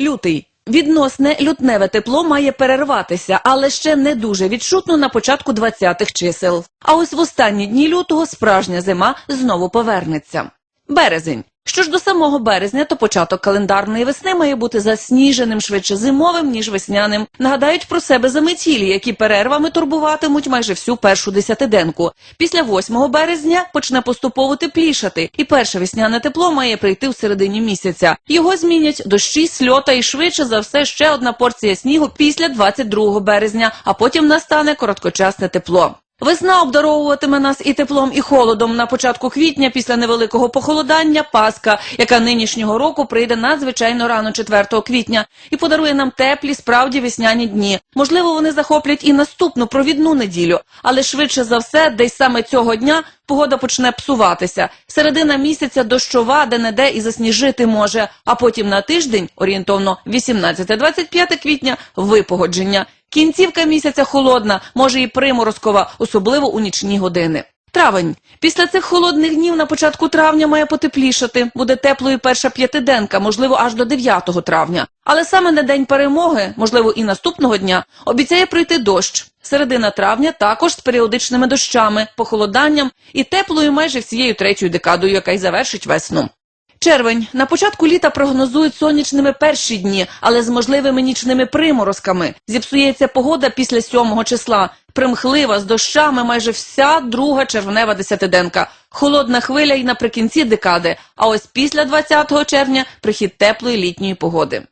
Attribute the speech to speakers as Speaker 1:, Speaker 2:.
Speaker 1: Лютий. Відносне лютневе тепло має перерватися, але ще не дуже відчутно на початку 20-х чисел. А ось в останні дні лютого справжня зима знову повернеться. Березень. Що ж до самого березня, то початок календарної весни має бути засніженим швидше зимовим, ніж весняним. Нагадають про себе заметілі, які перервами турбуватимуть майже всю першу десятиденку. Після 8 березня почне поступово теплішати, і перше весняне тепло має прийти в середині місяця. Його змінять дощі, сльота і швидше за все ще одна порція снігу після 22 березня, а потім настане короткочасне тепло. Весна обдаровуватиме нас і теплом, і холодом. На початку квітня, після невеликого похолодання, Пасха, яка нинішнього року прийде надзвичайно рано 4 квітня, і подарує нам теплі, справді весняні дні. Можливо, вони захоплять і наступну провідну неділю, але швидше за все, десь саме цього дня погода почне псуватися. Середина місяця дощова, де не де і засніжити може. А потім на тиждень, орієнтовно 18-25 квітня, випогодження. Кінцівка місяця холодна, може і приморозкова, особливо у нічні години. Травень. Після цих холодних днів на початку травня має потеплішати. Буде теплою перша п'ятиденка, можливо, аж до 9 травня. Але саме на день перемоги, можливо, і наступного дня, обіцяє прийти дощ. Середина травня також з періодичними дощами, похолоданням і теплою майже всією третьою декадою, яка й завершить весну. Червень. На початку літа прогнозують сонячними перші дні, але з можливими нічними приморозками. Зіпсується погода після 7 числа. Примхлива з дощами майже вся друга червнева десятиденка. Холодна хвиля й наприкінці декади. А ось після 20 червня прихід теплої літньої погоди.